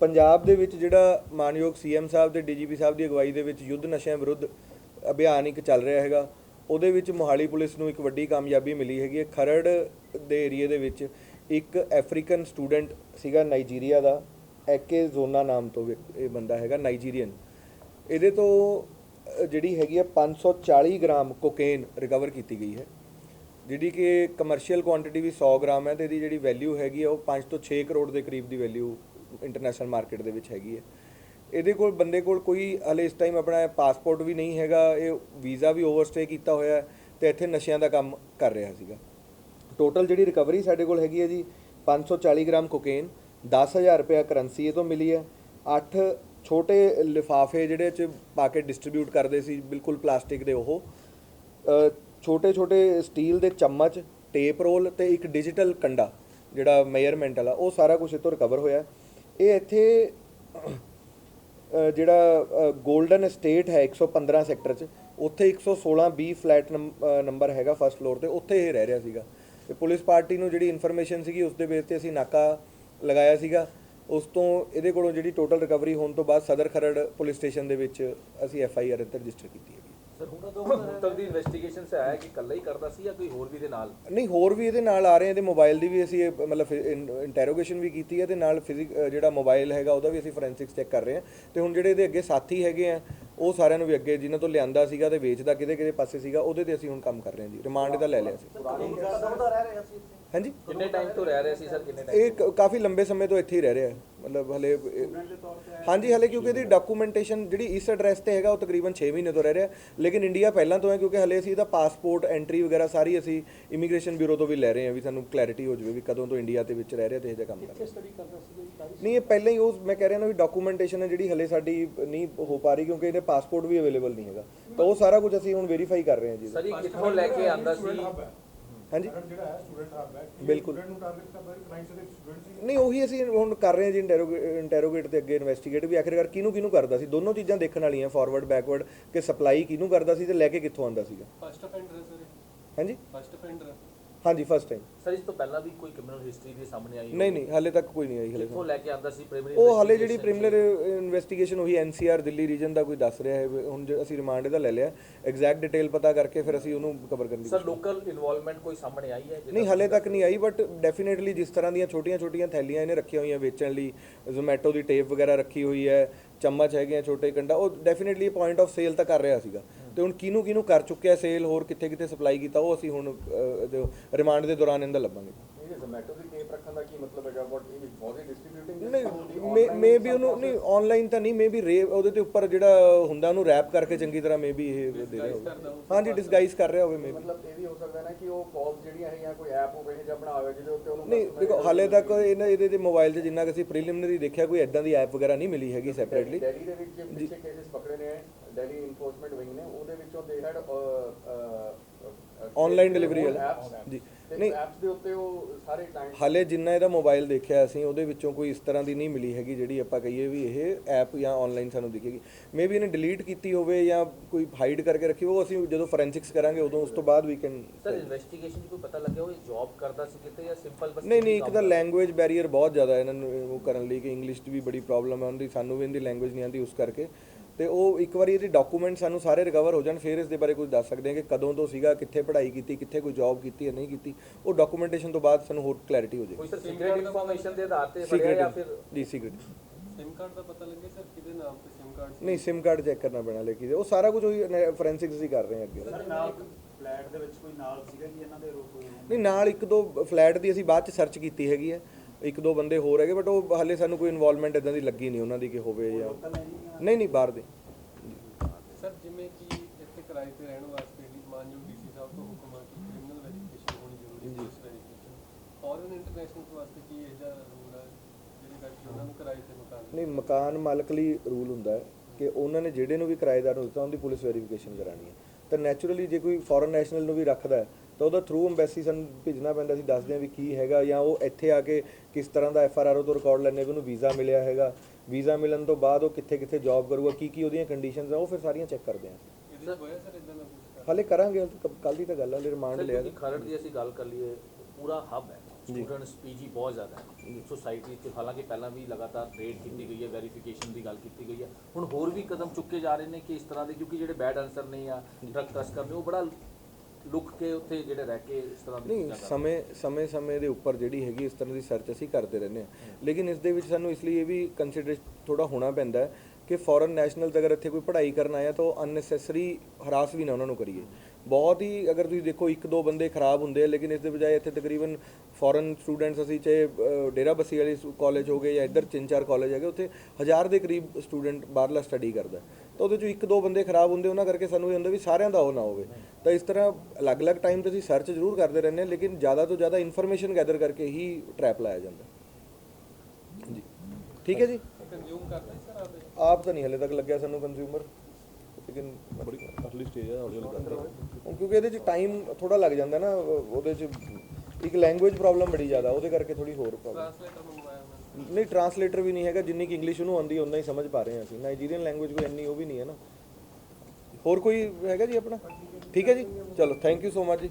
ਪੰਜਾਬ ਦੇ ਵਿੱਚ ਜਿਹੜਾ ਮਾਨਯੋਗ ਸੀਐਮ ਸਾਹਿਬ ਤੇ ਡੀਜੀਪੀ ਸਾਹਿਬ ਦੀ ਅਗਵਾਈ ਦੇ ਵਿੱਚ ਯੁੱਧ ਨਸ਼ਿਆਂ ਵਿਰੁੱਧ ਅਭਿਆਨ ਇੱਕ ਚੱਲ ਰਿਹਾ ਹੈਗਾ, ਉਹਦੇ ਵਿੱਚ ਮੋਹਾਲੀ ਪੁਲਿਸ ਨੂੰ ਇੱਕ ਵੱਡੀ ਕਾਮਯਾਬੀ ਮਿਲੀ ਹੈਗੀ ਹੈ। ਖਰੜ ਦੇ ਏਰੀਏ ਦੇ ਵਿੱਚ ਇੱਕ ਅਫਰੀਕਨ ਸਟੂਡੈਂਟ ਸੀਗਾ ਨਾਈਜੀਰੀਆ ਦਾ ਐਕੇ ਜ਼ੋਨਾ ਨਾਮ ਤੋਂ ਵਿਅਕ- ਇਹ ਬੰਦਾ ਹੈਗਾ ਨਾਈਜੀਰੀਅਨ ਇਹਦੇ ਤੋਂ ਜਿਹੜੀ ਹੈਗੀ ਹੈ 540 ਗ੍ਰਾਮ ਕੋਕੇਨ ਰਿਕਵਰ ਕੀਤੀ ਗਈ ਹੈ। ਜਿਹੜੀ ਕਿ ਕਮਰਸ਼ੀਅਲ ਕੁਆਂਟੀਟੀ ਵੀ 100 ਗ੍ਰਾਮ ਹੈ ਤੇ ਇਹਦੀ ਜਿਹੜੀ ਵੈਲਿਊ ਹੈਗੀ ਆ ਉਹ 5 ਤੋਂ 6 ਕਰੋੜ ਦੇ ਕਰੀਬ ਦੀ ਵੈਲਿਊ ਇੰਟਰਨੈਸ਼ਨਲ ਮਾਰਕੀਟ ਦੇ ਵਿੱਚ ਹੈਗੀ ਹੈ। ਇਹਦੇ ਕੋਲ, ਬੰਦੇ ਕੋਲ ਕੋਈ ਹਲੇ ਇਸ ਟਾਈਮ ਆਪਣਾ ਪਾਸਪੋਰਟ ਵੀ ਨਹੀਂ ਹੈਗਾ, ਇਹ ਵੀਜ਼ਾ ਵੀ ਓਵਰਸਟੇ ਕੀਤਾ ਹੋਇਆ ਹੈ ਤੇ ਇੱਥੇ ਨਸ਼ਿਆਂ ਦਾ ਕੰਮ ਕਰ ਰਿਹਾ ਸੀਗਾ। ਟੋਟਲ ਜਿਹੜੀ ਰਿਕਵਰੀ ਸਾਡੇ ਕੋਲ ਹੈਗੀ ਹੈ ਜੀ 540 ਗ੍ਰਾਮ ਕੋਕੇਨ 10000 ਰੁਪਏ ਕਰੰਸੀ ਇਹ ਤੋਂ ਮਿਲੀ ਹੈ। 8 ਛੋਟੇ ਲਿਫਾਫੇ ਜਿਹੜੇ ਚ ਪਾ ਕੇ ਡਿਸਟ੍ਰੀਬਿਊਟ ਕਰਦੇ ਸੀ, ਬਿਲਕੁਲ ਪਲਾਸਟਿਕ ਦੇ ਉਹ। ਛੋਟੇ ਛੋਟੇ ਸਟੀਲ ਦੇ ਚਮਚ ਟੇਪ ਰੋਲ ਤੇ ਇੱਕ ਡਿਜੀਟਲ ਕੰਡਾ, ਜਿਹੜਾ ਮੇਜ਼ਰਮੈਂਟ ਵਾਲਾ, ਉਹ ਸਾਰਾ ਕੁਝ ਇਹ ਤੋਂ ਰਿਕਵਰ ਹੋਇਆ ਇਹ ਇੱਥੇ ਜਿਹੜਾ 골ਡਨ ਸਟੇਟ ਹੈ 115 ਸੈਕਟਰ 'ਚ, ਉੱਥੇ 116 ਬੀ ਫਲੈਟ ਨੰਬਰ ਹੈਗਾ ਫਸਟ ਫਲੋਰ ਤੇ, ਉੱਥੇ ਇਹ ਰਹਿ ਰਿਹਾ ਸੀਗਾ। ਤੇ ਪੁਲਿਸ ਪਾਰਟੀ ਨੂੰ ਜਿਹੜੀ ਇਨਫੋਰਮੇਸ਼ਨ ਸੀਗੀ, ਉਸ ਦੇ ਬੇਸ ਤੇ ਅਸੀਂ ਨਾਕਾ ਲਗਾਇਆ ਸੀਗਾ। ਉਸ ਤੋਂ ਇਹਦੇ ਕੋਲੋਂ ਜਿਹੜੀ ਟੋਟਲ ਰਿਕਵਰੀ ਹੋਣ ਤੋਂ ਬਾਅਦ ਸਦਰ ਖਰੜ ਪੁਲਿਸ ਸਟੇਸ਼ਨ ਦੇ ਵਿੱਚ ਅਸੀਂ ਐਫ ਆਈ ਆਰ ਰਜਿਸਟਰ ਕੀਤੀ ਹੈਗੀ। ਸਰ ਹੁਣ ਤੋਂ ਹੁਣ ਤੱਕ ਦੀ ਇਨਵੈਸਟੀਗੇਸ਼ਨ ਸੇ ਆਇਆ ਕਿ ਇਕੱਲਾ ਹੀ ਕਰਦਾ ਸੀ ਜਾਂ ਕੋਈ ਹੋਰ ਵੀ ਦੇ ਨਾਲ? ਨਹੀਂ ਹੋਰ ਵੀ ਇਹਦੇ ਨਾਲ ਆ ਰਹੇ ਇਹਦੇ ਮੋਬਾਈਲ ਦੀ ਵੀ ਅਸੀਂ ਇਹ ਮਤਲਬ ਇੰਟਰੋਗੇਸ਼ਨ ਵੀ ਕੀਤੀ ਹੈ ਤੇ ਨਾਲ ਫਿਜ਼ਿਕ ਜਿਹੜਾ ਮੋਬਾਈਲ ਹੈਗਾ ਉਹਦਾ ਵੀ ਅਸੀਂ ਫੋਰੈਂਸਿਕਸ ਚੈੱਕ ਕਰ ਰਹੇ ਹਾਂ ਤੇ ਹੁਣ ਜਿਹੜੇ ਇਹਦੇ ਅੱਗੇ ਸਾਥੀ ਹੈਗੇ ਆ ਉਹ ਸਾਰਿਆਂ ਨੂੰ ਵੀ ਅੱਗੇ ਜਿਨ੍ਹਾਂ ਤੋਂ ਲਿਆਂਦਾ ਸੀਗਾ ਤੇ ਵੇਚਦਾ ਕਿਹਦੇ ਕਿਹਦੇ ਪਾਸੇ ਸੀਗਾ ਉਹਦੇ ਤੇ ਅਸੀਂ ਹੁਣ ਕੰਮ ਕਰ ਰਹੇ ਹਾਂ ਜੀ। ਰਿਮਾਂਡ ਇਹਦਾ ਲੈ ਲਿਆ ਸੀ। ਹਾਂਜੀ? ਕਿੰਨੇ ਟਾਈਮ ਤੋਂ ਰਹਿ ਰਹੇ ਸੀ ਸਰ? ਕਿੰਨੇ ਟਾਈਮ ਇਹ ਕ- ਕਾਫੀ ਲੰਬੇ ਸਮੇਂ ਤੋਂ ਇੱਥੇ ਹੀ ਰਹਿ ਰਿਹਾ ਹੈ। ਮਤਲਬ ਹਲੇ ਹਾਂਜੀ ਹਲੇ ਕਿਉਂਕਿ ਇਹਦੀ ਡਾਕੂਮੈਂਟੇਸ਼ਨ ਜਿਹੜੀ ਇਸ ਐਡਰੈਸ ਤੇ ਹੈਗਾ ਉਹ ਤਕਰੀਬਨ 6 ਮਹੀਨੇ ਤੋਂ ਰਹਿ ਰਿਹਾ ਲੇਕਿਨ ਇੰਡੀਆ ਪਹਿਲਾਂ ਤੋਂ ਹੈ ਕਿਉਂਕਿ ਹਲੇ ਅਸੀਂ ਇਹਦਾ ਪਾਸਪੋਰਟ ਐਂਟਰੀ ਵਗੈਰਾ ਸਾਰੀ ਅਸੀਂ ਇਮੀਗ੍ਰੇਸ਼ਨ ਬਿਊਰੋ ਤੋਂ ਵੀ ਲੈ ਰਹੇ ਹਾਂ ਵੀ ਸਾਨੂੰ ਕਲੈਰਿਟੀ ਹੋ ਜਾਵੇ ਵੀ ਕਦੋਂ ਤੋਂ ਇੰਡੀਆ ਦੇ ਵਿੱਚ ਰਹਿ ਰਿਹਾ ਤੇ ਇਹ ਜਿਹਾ ਕੰਮ ਕਰ ਰਿਹਾ। ਨਹੀਂ ਇਹ ਪਹਿਲਾਂ ਹੀ ਉਹ ਮੈਂ ਕਹਿ ਰਿਹਾ ਨਾ ਵੀ ਡਾਕੂਮੈਂਟੇਸ਼ਨ ਹੈ ਜਿਹੜੀ ਹਲੇ ਸਾਡੀ ਨਹੀਂ ਹੋ ਪਾ ਰਹੀ ਕਿਉਂਕਿ ਇਹਦੇ ਪਾਸਪੋਰਟ ਵੀ ਅਵੇਲੇਬਲ ਨਹੀਂ ਹੈਗਾ। ਤਾਂ ਉਹ ਸਾਰਾ ਕੁਝ ਅਸੀਂ ਹੁਣ ਵੈਰੀਫਾਈ ਕਰ ਰਹੇ ਹਾਂ ਜੀ। ਸਰ ਇਹ ਕਿੱਥੋਂ ਲੈ ਕੇ ਆਂਦਾ ਸੀ? ਹਾਂਜੀ। ਜਿਹੜਾ ਹੈ ਸਟੂਡੈਂਟ ਹੱਬ ਹੈ ਬਿਲਕੁਲ। ਸਟੂਡੈਂਟ ਨੂੰ ਟਾਰਗੇਟ ਕਰਦਾ ਹੈ ਕਲਾਇੰਟਸ ਦੇ ਸਟੂਡੈਂਟ ਸੀ? ਨਹੀਂ ਉਹੀ ਅਸੀਂ ਹੁਣ ਕਰ ਰਹੇ ਹਾਂ ਜੀ ਇੰਟਰੋਗੇਟ ਤੇ ਅੱਗੇ ਇਨਵੈਸਟੀਗੇਟ ਵੀ ਆਖਿਰਕਾਰ ਕਿਹਨੂੰ ਕਿਹਨੂੰ ਕਰਦਾ ਸੀ? ਦੋਨੋਂ ਚੀਜ਼ਾਂ ਦੇਖਣ ਵਾਲੀਆਂ ਫਾਰਵਰਡ ਬੈਕਵਰਡ ਕਿ ਸਪਲਾਈ ਕਿਹਨੂੰ ਕਰਦਾ ਸੀ ਤੇ ਲੈ ਕੇ ਕਿੱਥੋਂ ਆਂਦਾ ਸੀਗਾ? ਫਸਟ ਅਫੈਂਡਰ ਹੈ ਸਰ ਹਾਂਜੀ। ਫਸਟ ਅਫੈਂਡਰ ਹਾਂਜੀ ਫਸਟ ਟਾਈਮ ਸਰ ਇਸ ਤੋਂ ਪਹਿਲਾਂ ਵੀ ਕੋਈ ਕ੍ਰਿਮੀਨਲ ਹਿਸਟਰੀ ਦੀ ਸਾਹਮਣੇ ਆਈ ਨਹੀਂ ਨਹੀਂ ਹਾਲੇ ਤੱਕ ਕੋਈ ਨਹੀਂ ਆਈ ਹਲੇ ਕਿੱਥੋਂ ਲੈ ਕੇ ਆਂਦਾ ਸੀ ਪ੍ਰਾਇਮਰੀ ਉਹ ਹਾਲੇ ਜਿਹੜੀ ਪ੍ਰੀਮੀਨਰ ਇਨਵੈਸਟੀਗੇਸ਼ਨ ਉਹੀ ਐਨਸੀਆਰ ਦਿੱਲੀ ਰੀਜਨ ਦਾ ਕੋਈ ਦੱਸ ਰਿਹਾ ਹੈ ਵੀ ਹੁਣ ਜੇ ਅਸੀਂ ਰਿਮਾਂਡ ਇਹਦਾ ਲੈ ਲਿਆ। ਐਗਜ਼ੈਕਟ ਡਿਟੇਲ ਪਤਾ ਕਰਕੇ ਫਿਰ ਅਸੀਂ ਉਹਨੂੰ ਕਵਰ ਕਰਨ ਦੀ ਸਰ ਲੋਕਲ ਇਨਵੋਲਵਮੈਂਟ ਕੋਈ ਸਾਹਮਣੇ ਆਈ ਹੈ? ਨਹੀਂ ਹਲੇ ਤੱਕ ਨਹੀਂ ਆਈ ਬਟ ਡੈਫੀਨੇਟਲੀ ਜਿਸ ਤਰ੍ਹਾਂ ਦੀਆਂ ਛੋਟੀਆਂ-ਛੋਟੀਆਂ ਥੈਲੀਆਂ ਇਹਨੇ ਰੱਖੀਆਂ ਹੋਈਆਂ ਵੇਚਣ ਲਈ ਜ਼ੋਮੈਟੋ ਦੀ ਟੇਪ ਵਗੈਰਾ ਰੱਖੀ ਹੋਈ ਹੈ ਚਮਚ ਹੈਗੇ ਆ ਛੋਟੇ ਕੰਡਾ ਉਹ ਡੈਫੀਨੇਟਲੀ ਪੁਆਇੰਟ ਆਫ ਸੇਲ ਤਾਂ ਕਰ ਰਿਹਾ ਸੀਗਾ। ਤੇ ਹੁਣ ਕਿਹਨੂੰ ਕਿਹਨੂੰ ਕਰ ਚੁੱਕਿਆ ਸੇਲ ਹੋਰ ਕਿੱਥੇ-ਕਿੱਥੇ ਸਪਲਾਈ ਕੀਤਾ, ਉਹ ਅਸੀਂ ਹੁਣ ਰਿਮਾਂਡ ਦੇ ਦੌਰਾਨ ਇਹਦਾ ਲੱਭਾਂਗੇ। ਇਹ ਜ਼ੋਮੈਟੋ ਦੀ ਟੇਪ ਰੱਖਣ ਦਾ ਕੀ ਮਤਲਬ ਹੈਗਾ ਵਾਟ ਇਹ ਵਾਸ ਇਟ ਡਿਸਟ੍ਰੀਬਿਊਟਿੰਗ ਨਹੀਂ ਮੇ ਬੀ ਉਹਨੂੰ ਨਹੀਂ ਆਨਲਾਈਨ ਤਾਂ ਨਹੀਂ ਮੇ ਬੀ ਰੇ ਉਹਦੇ ਤੇ ਉੱਪਰ ਜਿਹੜਾ ਹੁੰਦਾ ਉਹਨੂੰ ਰੈਪ ਕਰਕੇ ਚੰਗੀ ਤਰ੍ਹਾਂ ਮੇ ਬੀ ਇਹ ਦੇ ਰਿਹਾ ਹੋਵੇ। ਹਾਂਜੀ ਡਿਸਗਾਈਜ਼ ਕਰ ਰਿਹਾ ਹੋਵੇ ਮੇ ਬੀ ਮਤਲਬ ਇਹ ਵੀ ਹੋ ਸਕਦਾ ਨਾ ਕਿ ਉਹ ਕਾਲਸ ਜਿਹੜੀਆਂ ਹੈਗੀਆਂ ਕੋਈ ਐਪ ਹੋਵੇ ਜਾਂ ਬਣਾ ਹੋਵੇ ਜਿਹਦੇ ਉੱਤੇ ਉਹਨੂੰ ਨਹੀਂ ਦੇਖੋ ਹਾਲੇ ਤੱਕ ਇਹਨਾਂ ਇਹਦੇ ਤੇ ਮੋਬਾਈਲ 'ਚ ਜਿੰਨਾ ਕਿ ਅਸੀਂ ਪ੍ਰੀਲਿਮਿਨਰੀ ਦੇਖਿਆ ਕੋਈ ਐਦਾਂ ਦੀ ਐਪ ਵਗੈਰਾ ਨਹੀਂ ਮਿਲੀ ਹੈਗੀ ਸੈਪਰੇਟਲੀ ਦਿੱਲੀ ਦੇ ਵਿੱਚ ਜੇ। ਪਿੱਛੇ ਕੇਸਿਸ ਪਕੜੇ ਨੇ ਦਿੱਲੀ ਇਨਫੋਰਸਮੈਂਟ ਵਿੰਗ ਨੇ ਉਹਦੇ ਵਿੱਚੋਂ ਦੇ ਹੈਡ Online delivery ਵਾਲਾ। ਜੀ। ਨਹੀਂ। ਐਪਸ ਦੇ ਉੱਤੇ ਉਹ ਸਾਰੇ ਕਲਾਇੰਟ ਹਾਲੇ ਜਿੰਨਾ ਇਹਦਾ ਮੋਬਾਈਲ ਦੇਖਿਆ ਅਸੀਂ ਉਹਦੇ ਵਿੱਚੋਂ ਕੋਈ ਇਸ ਤਰ੍ਹਾਂ ਦੀ ਨਹੀਂ ਮਿਲੀ ਹੈਗੀ ਜਿਹੜੀ ਆਪਾਂ ਕਹੀਏ ਵੀ ਇਹ ਐਪ ਜਾਂ ਆਨਲਾਈਨ ਸਾਨੂੰ ਦਿਖੇਗੀ। ਮੇਬੀ ਇਹਨੇ ਡਿਲੀਟ ਕੀਤੀ ਹੋਵੇ ਜਾਂ ਕੋਈ ਹਾਈਡ ਕਰਕੇ ਰੱਖੀ ਹੋਵੇ ਉਹ ਅਸੀਂ ਜਦੋਂ ਫੋਰੈਂਸਿਕਸ ਕਰਾਂਗੇ ਉਦੋਂ ਉਸ ਤੋਂ ਬਾਅਦ ਵੀ ਕੈਨ ਸਰ ਇਨਵੈਸਟੀਗੇਸ਼ਨ 'ਚ ਕੋਈ ਪਤਾ ਲੱਗਿਆ ਉਹ ਜੌਬ ਕਰਦਾ ਸੀ ਕਿਤੇ ਜਾਂ ਸਿੰਪਲ ਬਸ ਨਹੀਂ ਨਹੀਂ ਇੱਕ ਤਾਂ ਲੈਂਗੁਏਜ ਬੈਰੀਅਰ ਬਹੁਤ ਜ਼ਿਆਦਾ ਇਹਨਾਂ ਨੂੰ ਉਹ ਕਰਨ ਲਈ ਕਿ ਇੰਗਲਿਸ਼ 'ਚ ਵੀ ਬੜੀ ਪ੍ਰੋਬਲਮ ਹੈ ਉਹਦੀ ਸਾਨੂੰ ਵੀ ਇਹਦੀ ਲੈਂਗੁਏਜ ਨਹੀਂ ਆਉਂਦੀ ਉਸ ਕਰਕੇ। ਤੇ ਉਹ ਇੱਕ ਵਾਰੀ ਇਹਦੇ ਡਾਕੂਮੈਂਟ ਸਾਨੂੰ ਸਾਰੇ ਰਿਕਵਰ ਹੋ ਜਾਣ ਫਿਰ ਇਸ ਦੇ ਬਾਰੇ ਕੁਝ ਦੱਸ ਸਕਦੇ ਹਾਂ ਕਿ ਕਦੋਂ ਤੋਂ ਸੀਗਾ ਕਿੱਥੇ ਪੜ੍ਹਾਈ ਕੀਤੀ ਕਿੱਥੇ ਕੋਈ ਜੌਬ ਕੀਤੀ ਜਾਂ ਨਹੀਂ ਕੀਤੀ ਉਹ ਡਾਕੂਮੈਂਟੇਸ਼ਨ ਤੋਂ ਬਾਅਦ ਸਾਨੂੰ ਹੋਰ ਕਲੈਰਿਟੀ ਹੋ ਜਾਏਗੀ। ਕੋਈ ਸਰ ਸੀਕ੍ਰੀਟ ਇਨਫੋਰਮੇਸ਼ਨ ਦੇ ਆਧਾਰ ਤੇ ਫੜਿਆ ਜਾਂ ਫਿਰ ਜੀ ਸੀਕ੍ਰੀਟ ਸਿਮ ਕਾਰਡ ਦਾ ਪਤਾ ਲੱਗਿਆ ਸਰ ਕਿਹਦੇ ਨਾਮ ਤੇ ਸਿਮ ਕਾਰਡ ਨਹੀਂ ਸਿਮ ਕਾਰਡ ਚੈੱਕ ਕਰਨਾ ਪੈਣਾ ਲੇਕਿਨ ਉਹ ਸਾਰਾ ਕੁਝ ਉਹੀ ਫੋਰੈਂਸਿਕਸ ਹੀ ਕਰ ਰਹੇ ਆ ਅੱਗੇ। ਨਾਲ ਫਲੈਟ ਦੇ ਵਿੱਚ ਕੋਈ ਨਾਲ ਸੀਗਾ ਕਿ ਇਹਨਾਂ ਦੇ ਰੋਕ? ਨਹੀਂ ਨਾਲ ਇੱਕ ਦੋ ਫਲੈਟ ਦੀ ਅਸੀਂ ਬਾਅਦ ਚ ਸਰਚ ਕੀਤੀ ਹੈਗੀ ਹੈ। ਇੱਕ ਦੋ ਬੰਦੇ ਹੋਰ ਹੈਗੇ ਬਟ ਉਹ ਹਾਲੇ ਸਾਨੂੰ ਕੋਈ ਇਨਵੋਲਵਮੈਂਟ ਇਦਾਂ ਦੀ ਲੱਗੀ ਨਹੀਂ ਉਹਨਾਂ ਦੀ ਕਿ ਹੋਵੇ ਜਾਂ ਲੋਕਲ ਹੈ ਜੀ ਜਾਂ ਨਹੀਂ ਨਹੀਂ ਬਾਹਰ ਦੇ। ਸਰ ਜਿਵੇਂ ਕਿ ਇੱਥੇ ਕਿਰਾਏ ਤੇ ਰਹਿਣ ਵਾਸਤੇ ਵੀ ਮਾਨਯੋਗ ਡੀਸੀ ਸਾਹਿਬ ਤੋਂ ਹੁਕਮ ਆ ਕਿ ਕ੍ਰਿਮੀਨਲ ਵੈਰੀਫਿਕੇਸ਼ਨ ਹੋਣੀ ਜ਼ਰੂਰੀ ਹੈ ਵੈਰੀਫਿਕੇਸ਼ਨ ਫੋਰਨ ਇੰਟਰਨੈਸ਼ਨਲ ਵਾਸਤੇ ਕੀ ਇਹ ਜਿਹਾ ਰੂਲ ਹੈ ਜਿਹੜੀ ਕਰਕੇ ਉਹਨਾਂ ਨੂੰ ਕਿਰਾਏ ਤੇ ਮਕਾਨ ਨਹੀਂ ਮਕਾਨ ਮਾਲਕ ਲਈ ਰੂਲ ਹੁੰਦਾ ਹੈ ਕਿ ਉਹਨਾਂ ਨੇ ਜਿਹੜੇ ਨੂੰ ਵੀ ਕਿਰਾਏਦਾਰ ਨੂੰ ਦਿੱਤਾ ਉਹਦੀ ਪੁਲਿਸ ਵੈਰੀਫਿਕੇਸ਼ਨ ਕਰਾਣੀ ਹੈ। ਤਾਂ ਨੈਚੁਰਲੀ ਜੇ ਕੋਈ ਫੋਰਨ ਨੈਸ਼ਨਲ ਨੂੰ ਵੀ ਰੱਖਦਾ ਤਾਂ ਉਹਦਾ ਥਰੂ ਐਮਬੈਸੀ ਸਾਨੂੰ ਭੇਜਣਾ ਪੈਂਦਾ ਸੀ ਦੱਸਦੇ ਹਾਂ ਵੀ ਕੀ ਹੈਗਾ ਜਾਂ ਉਹ ਇੱਥੇ ਆ ਕੇ ਕਿਸ ਤਰ੍ਹਾਂ ਦਾ ਐਫ ਆਰ ਆਰ ਤੋਂ ਰਿਕਾਰਡ ਲੈਣੇ ਵੀ ਉਹਨੂੰ ਵੀਜ਼ਾ ਮਿਲਿਆ ਹੈਗਾ। ਵੀਜ਼ਾ ਮਿਲਣ ਤੋਂ ਬਾਅਦ ਉਹ ਕਿੱਥੇ ਕਿੱਥੇ ਜੌਬ ਕਰੂਗਾ ਕੀ ਕੀ ਉਹਦੀਆਂ ਕੰਡੀਸ਼ਨਸ ਆ ਉਹ ਫਿਰ ਸਾਰੀਆਂ ਚੈੱਕ ਕਰਦੇ ਕੁਝ ਹਾਲੇ ਕਰਾਂਗੇ ਕੱਲ ਦੀ ਤਾਂ ਗੱਲ ਹੈ ਰਿਮਾਂਡ ਲਿਆ। ਖਰੜ ਦੀ ਅਸੀਂ ਗੱਲ ਕਰ ਲਈਏ ਪੂਰਾ ਹੱਬ ਹੈ। ਸਟੂਡੈਂਟਸ ਪੀਜੀ ਬਹੁਤ ਜ਼ਿਆਦਾ ਹੈ। ਸੋਸਾਇਟੀ 'ਚ ਹਾਲਾਂਕਿ ਪਹਿਲਾਂ ਵੀ ਲਗਾਤਾਰ ਰੇਡ ਕੀਤੀ ਗਈ ਹੈ ਵੈਰੀਫਿਕੇਸ਼ਨ ਦੀ ਗੱਲ ਕੀਤੀ ਗਈ ਹੈ। ਹੁਣ ਹੋਰ ਵੀ ਕਦਮ ਚੁੱਕੇ ਜਾ ਰਹੇ ਨੇ ਕਿ ਇਸ ਤਰ੍ਹਾਂ ਦੇ ਕਿਉਂਕਿ ਜਿਹੜੇ ਬੈਡ ਆਨਸਰ ਨੇ ਜਾਂ ਡਰਗ ਤਸਕਰ ਨੇ ਉਹ ਬੜਾ ਲੁੱਕ ਕੇ ਉੱਥੇ ਜਿਹੜੇ ਰਹਿ ਕੇ ਇਸ ਤਰ੍ਹਾਂ ਦੀ ਨਹੀਂ ਸਮੇਂ ਸਮੇਂ ਸਮੇਂ ਦੇ ਉੱਪਰ ਜਿਹੜੀ ਹੈਗੀ ਇਸ ਤਰ੍ਹਾਂ ਦੀ ਸਰਚ ਅਸੀਂ ਕਰਦੇ ਰਹਿੰਦੇ ਹਾਂ। ਲੇਕਿਨ ਇਸ ਦੇ ਵਿੱਚ ਸਾਨੂੰ ਇਸ ਲਈ ਇਹ ਵੀ ਕੰਸੀਡਰ ਥੋੜਾ ਹੋਣਾ ਪੈਂਦਾ ਹੈ ਕਿ ਫੋਰਨ ਨੈਸ਼ਨਲਸ ਅਗਰ ਇੱਥੇ ਕੋਈ ਪੜ੍ਹਾਈ ਕਰਨ ਆਇਆ ਤਾਂ ਉਹ ਅਨਨੈਸੈਸਰੀ ਹਰਾਸ ਵੀ ਨਾ ਉਹਨਾਂ ਨੂੰ ਕਰੀਏ। ਬਹੁਤ ਹੀ ਅਗਰ ਤੁਸੀਂ ਦੇਖੋ ਇੱਕ ਦੋ ਬੰਦੇ ਖਰਾਬ ਹੁੰਦੇ ਆ ਲੇਕਿਨ ਇਸ ਦੇ ਬਜਾਏ ਇੱਥੇ ਤਕਰੀਬਨ ਫੋਰਨ ਸਟੂਡੈਂਟਸ ਅਸੀਂ ਚਾਹੇ ਡੇਰਾ ਬੱਸੀ ਵਾਲੀ ਕਾਲਜ ਹੋ ਗਏ ਜਾਂ ਇੱਧਰ ਤਿੰਨ ਚਾਰ ਕਾਲਜ ਹੈਗੇ ਉੱਥੇ ਹਜ਼ਾਰ ਦੇ ਕਰੀਬ ਸਟੂਡੈਂਟ ਬਾਹਰਲਾ ਸਟੱਡੀ ਕਰਦਾ। ਤਾਂ ਉਹਦੇ ਚੋਂ ਇੱਕ ਦੋ ਬੰਦੇ ਖਰਾਬ ਹੁੰਦੇ ਉਹਨਾਂ ਕਰਕੇ ਸਾਨੂੰ ਇਹ ਹੁੰਦਾ ਵੀ ਸਾਰਿਆਂ ਦਾ ਉਹ ਨਾ ਹੋਵੇ। ਤਾਂ ਇਸ ਤਰ੍ਹਾਂ ਅਲੱਗ-ਅਲੱਗ ਟਾਈਮ ਤੇ ਅਸੀਂ ਸਰਚ ਜ਼ਰੂਰ ਕਰਦੇ ਰਹਿੰਦੇ ਹਾਂ ਲੇਕਿਨ ਜ਼ਿਆਦਾ ਤੋਂ ਜ਼ਿਆਦਾ ਇਨਫੋਰਮੇਸ਼ਨ ਗੈਦਰ ਕਰਕੇ ਹੀ ਟਰੈਪ ਲਾਇਆ ਜਾਂਦਾ। ਜੀ। ਠੀਕ ਹੈ ਜੀ? ਕੰਜ਼ਿਊਮ ਕਰਦੇ ਸਰ ਆਪੇ ਆਪ ਤਾਂ ਨਹੀਂ ਹਲੇ ਤੱਕ ਲੱਗਿਆ ਸਾਨੂੰ ਕੰਜ਼ਿਊਮਰ ਲੇਕਿਨ ਬੜੀ ਅਰਲੀ ਸਟੇਜ ਹੈ ਹੁਣ ਕਿਉਂਕਿ ਇਹਦੇ ਚ ਟਾਈਮ ਥੋੜਾ ਲੱਗ ਜਾਂਦਾ ਨਾ ਉਹ- ਉਹਦੇ ਚ ਇੱਕ ਲੈਂਗੁਏਜ ਪ੍ਰੋਬਲਮ ਬੜੀ ਜ਼ਿਆਦਾ ਉਹਦੇ ਕਰਕੇ ਥੋੜੀ ਹੋਰ ਪ੍ਰੋਬਲਮ ਨਹੀਂ ਟਰਾਂਸਲੇਟਰ ਵੀ ਨਹੀਂ ਹੈਗਾ, ਜਿੰਨੀ ਕਿ ਇੰਗਲਿਸ਼ ਉਹਨੂੰ ਆਉਂਦੀ ਉਹਨਾਂ ਹੀ ਸਮਝ ਪਾ ਰਹੇ ਹਾਂ ਅਸੀਂ। ਨਾਈਜੀਰੀਅਨ ਲੈਂਗੁਏਜ ਕੋਈ ਇੰਨੀ ਉਹ ਵੀ ਨਹੀਂ ਹੈ ਨਾ। ਹੋਰ ਕੋਈ ਹੈਗਾ ਜੀ ਆਪਣਾ? ਠੀਕ ਹੈ ਜੀ? ਚਲੋ ਥੈਂਕ ਯੂ ਸੋ ਮਚ ਜੀ।